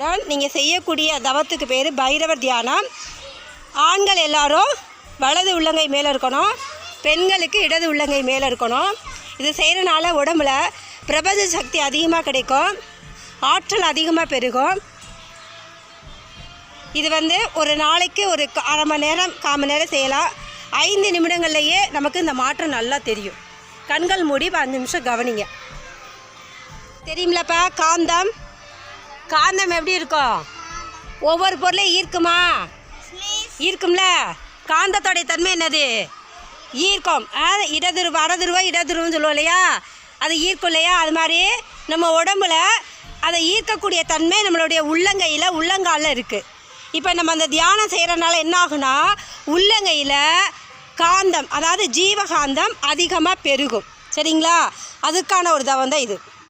உடன் நீங்கள் செய்யக்கூடிய தவத்துக்கு பேர் பைரவர் தியானம். ஆண்கள் எல்லாரும் வலது உள்ளங்கை மேலே இருக்கணும். பெண்களுக்கு இடது உள்ளங்கை மேலே இருக்கணும். இது செய்கிறனால உடம்புல பிரபஞ்ச சக்தி அதிகமாக கிடைக்கும். ஆற்றல் அதிகமாக பெருகும். இது வந்து ஒரு நாளைக்கு ஒரு அரை மணி நேரம் கால் மணி நேரம் செய்யலாம். ஐந்து நிமிடங்கள்லையே நமக்கு இந்த மாற்றம் நல்லா தெரியும். கண்கள் மூடி அஞ்சு நிமிஷம் கவனிங்க. தெரியுமிலப்பா காந்தம். காந்தம் எப்படி இருக்கும்? ஒவ்வொரு பொருளையும் ஈர்க்குமா? ஈர்க்கும்ல? காந்தத்தோடைய தன்மை என்னது? ஈர்க்கும். இடதுருவ வடதுருவா இடதுருவன்னு சொல்லுவோம் இல்லையா? அது ஈர்க்கும் இல்லையா? அது மாதிரி நம்ம உடம்புல அதை ஈர்க்கக்கூடிய தன்மை நம்மளுடைய உள்ளங்கையில் உள்ளங்காலில் இருக்குது இப்போ நம்ம அந்த தியானம் செய்கிறனால என்ன ஆகுனா உள்ளங்கையில் காந்தம் அதாவது ஜீவகாந்தம் அதிகமாக பெருகும். சரிங்களா? அதுக்கான ஒரு தவம் தான் இது.